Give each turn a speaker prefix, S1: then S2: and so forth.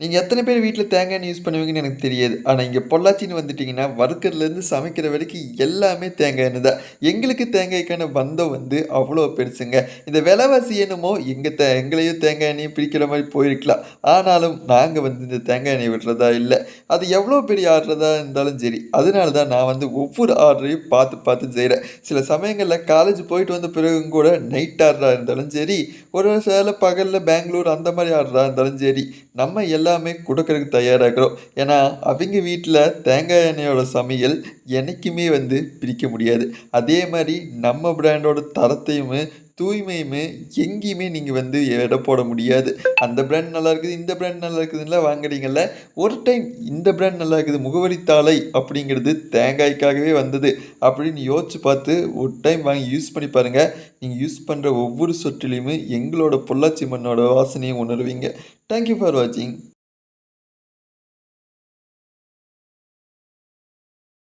S1: நீங்கள் எத்தனை பேர் வீட்டில் தேங்காய் எண்ணெய் யூஸ் பண்ணுவீங்கன்னு எனக்கு தெரியாது. ஆனால் இங்கே பொள்ளாச்சின்னு வந்துட்டிங்கன்னா வறுக்கிறதுலேருந்து சமைக்கிற வரைக்கும் எல்லாமே தேங்காய் எண்ணெய் தான். எங்களுக்கு தேங்காய்க்கான பந்தம் வந்து அவ்வளோ பெருசுங்க. இந்த விலைவாசி என்னமோ எங்கள் தே எங்களையும் தேங்காய் எண்ணெயும் பிரிக்கிற மாதிரி போயிருக்கலாம். ஆனாலும் நாங்கள் வந்து இந்த தேங்காய் எண்ணெய் விடுறதா இல்லை. அது எவ்வளோ பெரிய ஆர்டராக இருந்தாலும் சரி அதனால தான் நான் வந்து ஒவ்வொரு ஆர்டரையும் பார்த்து பார்த்து செய்கிறேன் சில சமயங்களில் காலேஜ் போயிட்டு வந்த பிறகும் கூட நைட் ஆர்டராக இருந்தாலும் சரி ஒரு சில பகலில் பெங்களூர் அந்த மாதிரி ஆர்டராக இருந்தாலும் சரி நம்ம எல்லாமே கொடுக்கறதுக்கு தயாராகிறோம் ஏன்னா அவங்க வீட்டில் தேங்காய் எண்ணெயோட சமையல் என்றைக்குமே வந்து பிரிக்க முடியாது. அதே மாதிரி நம்ம பிராண்டோட தரத்தையும் தூய்மையுமே எங்கேயுமே நீங்கள் வந்து எடை போட முடியாது. அந்த பிராண்ட் நல்லா இருக்குது இந்த பிராண்ட் நல்லா இருக்குதுன்னா வாங்குறீங்கல்ல. ஒரு டைம் இந்த பிராண்ட் நல்லா இருக்குது முகவரித்தாளை அப்படிங்கிறது தேங்காய்க்காகவே வந்தது அப்படின்னு யோசிச்சு பார்த்து ஒரு டைம் வாங்கி யூஸ் பண்ணி பாருங்கள் நீங்கள் யூஸ் பண்ணுற ஒவ்வொரு சொட்டிலையுமே எங்களோட பொள்ளாச்சி மண்ணோட வாசனையும் உணர்வீங்க. தேங்க்யூ ஃபார் வாட்சிங்